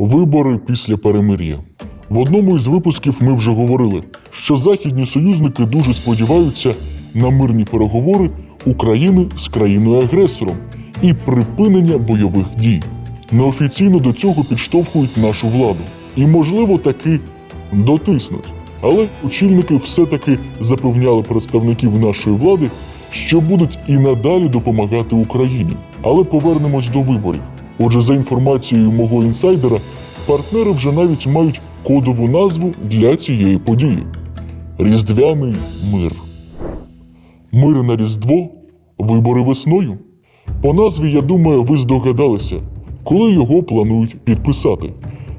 Вибори після перемир'я. В одному із випусків ми вже говорили, що західні союзники дуже сподіваються на мирні переговори України з країною-агресором і припинення бойових дій. Неофіційно до цього підштовхують нашу владу. І, можливо, таки дотиснуть. Але очільники все-таки запевняли представників нашої влади, що будуть і надалі допомагати Україні. Але повернемось до виборів. Отже, за інформацією мого інсайдера, партнери вже навіть мають кодову назву для цієї події: Різдвяний мир. Мир на Різдво, вибори весною. По назві, я думаю, ви здогадалися, коли його планують підписати.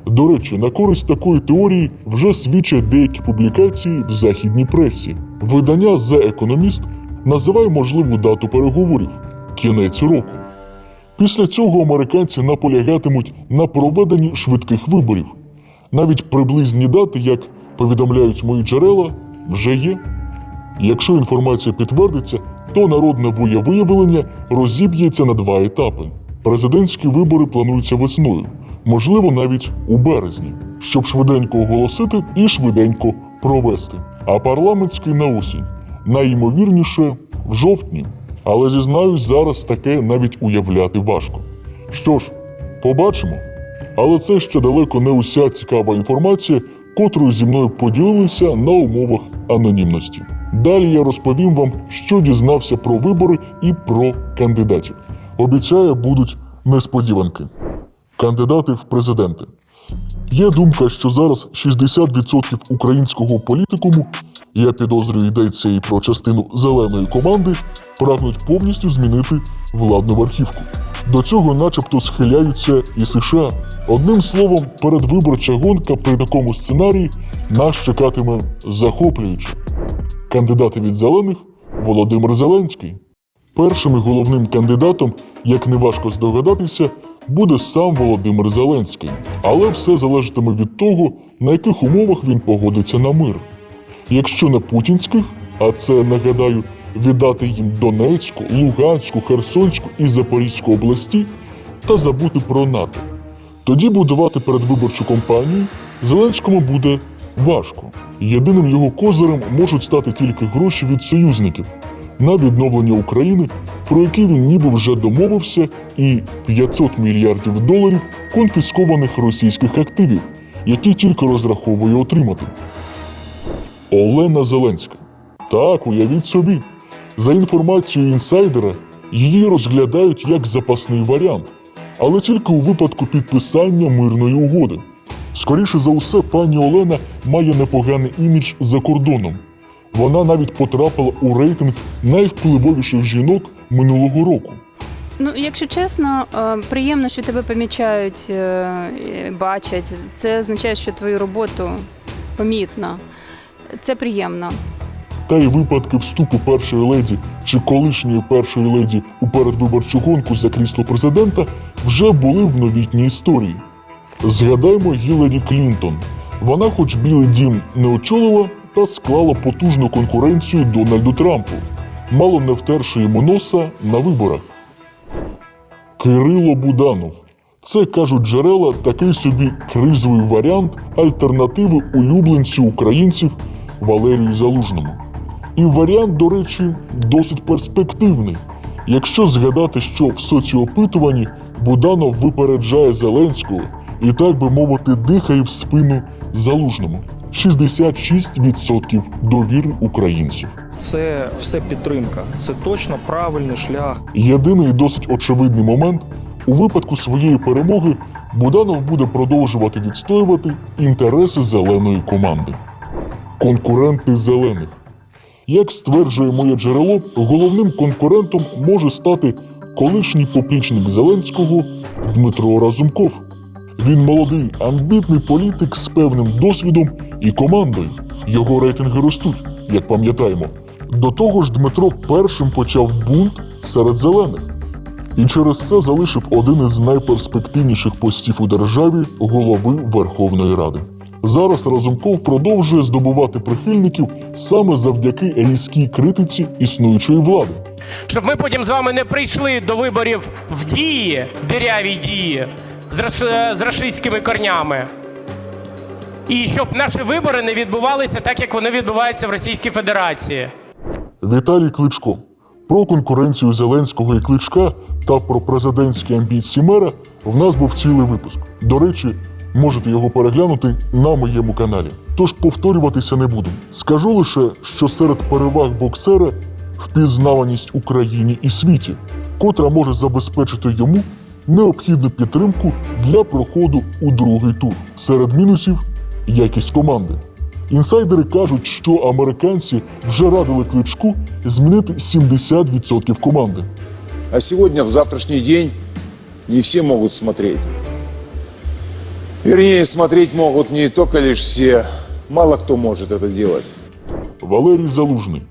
До речі, на користь такої теорії вже свідчать деякі публікації в західній пресі. Видання The Economist називає можливу дату переговорів кінець року. Після цього американці наполягатимуть на проведенні швидких виборів. Навіть приблизні дати, як повідомляють мої джерела, вже є. Якщо інформація підтвердиться, то народне волевиявлення розіб'ється на два етапи. Президентські вибори плануються весною, можливо, навіть у березні, щоб швиденько оголосити і швиденько провести. А парламентський на осінь найімовірніше в жовтні. Але зізнаюсь, зараз таке навіть уявляти важко. Що ж, побачимо. Але це ще далеко не уся цікава інформація, котрою зі мною поділилися на умовах анонімності. Далі я розповім вам, що дізнався про вибори і про кандидатів. Обіцяю, будуть несподіванки. Кандидати в президенти. Є думка, що зараз 60% українського політикуму, я підозрюю, йдеться і про частину зеленої команди, прагнуть повністю змінити владну верхівку. До цього, начебто, схиляються і США. Одним словом, передвиборча гонка при такому сценарії нас чекатиме захоплююче. Кандидати від зелених Володимир Зеленський. Першим і головним кандидатом, як неважко здогадатися, буде сам Володимир Зеленський. Але все залежатиме від того, на яких умовах він погодиться на мир. Якщо на путінських, а це нагадаю, віддати їм Донецьку, Луганську, Херсонську і Запорізьку області та забути про НАТО. Тоді будувати передвиборчу кампанію Зеленському буде важко. Єдиним його козирем можуть стати тільки гроші від союзників на відновлення України, про які він ніби вже домовився, і 500 мільярдів доларів конфіскованих російських активів, які тільки розраховує отримати. Олена Зеленська. Так, уявіть собі. За інформацією інсайдера, її розглядають як запасний варіант, але тільки у випадку підписання мирної угоди. Скоріше за усе, пані Олена має непоганий імідж за кордоном. Вона навіть потрапила у рейтинг найвпливовіших жінок минулого року. Ну, якщо чесно, е, приємно, що тебе помічають, е, бачать. Це означає, що твою роботу помітно. Це приємно. Та й випадки вступу першої леді чи колишньої першої леді у передвиборчу гонку за крісло президента вже були в новітній історії. Згадаймо Гіларі Клінтон. Вона, хоч Білий дім не очолила, та склала потужну конкуренцію Дональду Трампу, мало не втерши йому носа на виборах. Кирило Буданов. Це кажуть джерела такий собі кризовий варіант альтернативи улюбленцю українців Валерію Залужному. І варіант, до речі, досить перспективний. Якщо згадати, що в соціопитуванні Буданов випереджає Зеленського і, так би мовити, дихає в спину Залужному. 66% довіри українців. Це все підтримка. Це точно правильний шлях. Єдиний досить очевидний момент у випадку своєї перемоги Буданов буде продовжувати відстоювати інтереси зеленої команди. Конкуренти зелених. Як стверджує моє джерело, головним конкурентом може стати колишній поплічник Зеленського Дмитро Разумков. Він молодий, амбітний політик з певним досвідом і командою. Його рейтинги ростуть, як пам'ятаємо. До того ж, Дмитро першим почав бунт серед зелених. І через це залишив один із найперспективніших постів у державі голови Верховної Ради. Зараз Разумков продовжує здобувати прихильників саме завдяки різкій критиці існуючої влади. Щоб ми потім з вами не прийшли до виборів в дії, дирявій дії, з, раш- з рашистськими корнями. І щоб наші вибори не відбувалися так, як вони відбуваються в Російській Федерації. Віталій Кличко. Про конкуренцію Зеленського і Кличка та про президентські амбіції мера в нас був цілий випуск. До речі, можете його переглянути на моєму каналі. Тож повторюватися не буду. Скажу лише, що серед переваг боксера впізнаваність Україні і світі, котра може забезпечити йому необхідну підтримку для проходу у другий тур. Серед мінусів якість команди. Інсайдери кажуть, що американці вже радили кличку змінити 70% команди. А сегодня, в завтрашний день, не все могут смотреть. Вернее, смотреть могут не только лишь все, мало кто может это делать. Валерій Залужний.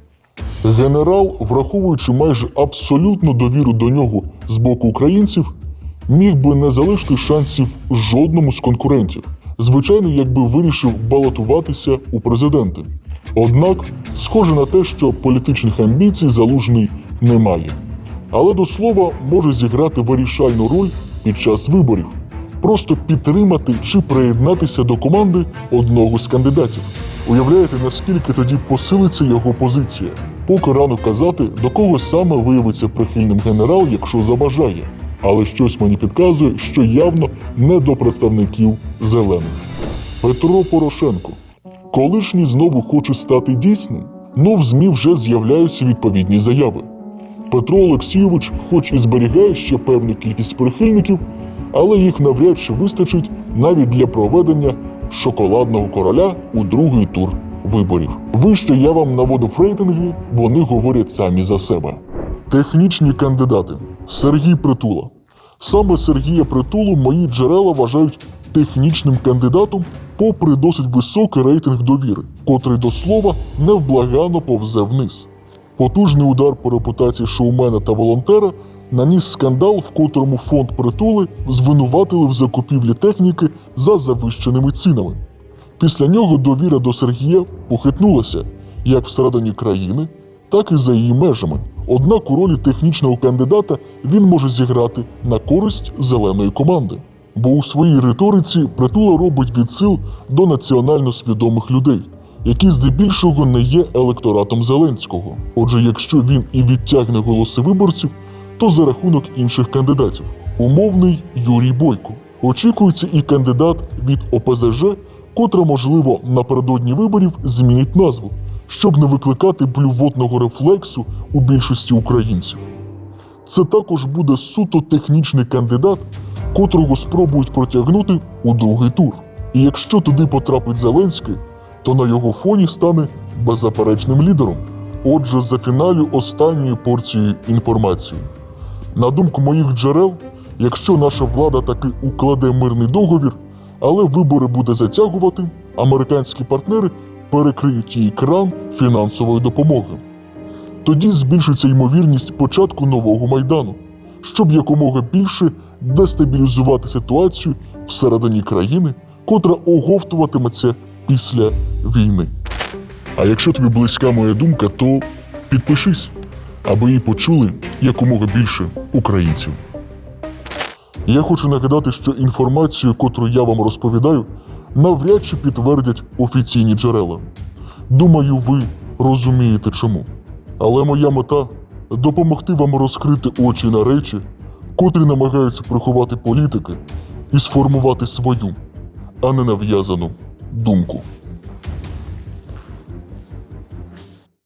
Генерал, враховуючи майже абсолютну довіру до нього з боку українців, міг би не залишити шансів жодному з конкурентів. Звичайно, якби вирішив балотуватися у президенти. Однак, схоже на те, що політичних амбіцій залужний не має. Але до слова може зіграти вирішальну роль під час виборів, просто підтримати чи приєднатися до команди одного з кандидатів. Уявляєте, наскільки тоді посилиться його позиція? Поки рано казати, до кого саме виявиться прихильним генерал, якщо забажає. Але щось мені підказує, що явно не до представників зелених. Петро Порошенко. Колишній знову хоче стати дійсним. Ну, в ЗМІ вже з'являються відповідні заяви. Петро Олексійович, хоч і зберігає ще певну кількість прихильників, але їх навряд чи вистачить навіть для проведення шоколадного короля у другий тур виборів. Вище я вам наводив рейтинги, вони говорять самі за себе. Технічні кандидати Сергій Притула. Саме Сергія Притулу мої джерела вважають технічним кандидатом, попри досить високий рейтинг довіри, котрий до слова невблагано повзе вниз. Потужний удар по репутації шоумена та волонтера наніс скандал, в котрому фонд притули звинуватили в закупівлі техніки за завищеними цінами. Після нього довіра до Сергія похитнулася як всередині країни, так і за її межами. Однак у ролі технічного кандидата він може зіграти на користь зеленої команди. Бо у своїй риториці притула робить відсил до національно свідомих людей, які здебільшого не є електоратом Зеленського. Отже, якщо він і відтягне голоси виборців, то за рахунок інших кандидатів. Умовний Юрій Бойко. Очікується і кандидат від ОПЗЖ, котра, можливо, напередодні виборів змінить назву, щоб не викликати блювотного рефлексу у більшості українців. Це також буде суто технічний кандидат, котрого спробують протягнути у другий тур. І якщо туди потрапить Зеленський, то на його фоні стане беззаперечним лідером. Отже, за фіналю останньої порції інформації. На думку моїх джерел, якщо наша влада таки укладе мирний договір, але вибори буде затягувати, американські партнери перекриють їй кран фінансової допомоги. Тоді збільшиться ймовірність початку нового майдану, щоб якомога більше дестабілізувати ситуацію всередині країни, котра оговтуватиметься після війни. А якщо тобі близька моя думка, то підпишись, аби її почули якомога більше українців. Я хочу нагадати, що інформацію, котру я вам розповідаю, навряд чи підтвердять офіційні джерела. Думаю, ви розумієте чому. Але моя мета допомогти вам розкрити очі на речі, котрі намагаються приховати політики і сформувати свою, а не нав'язану думку.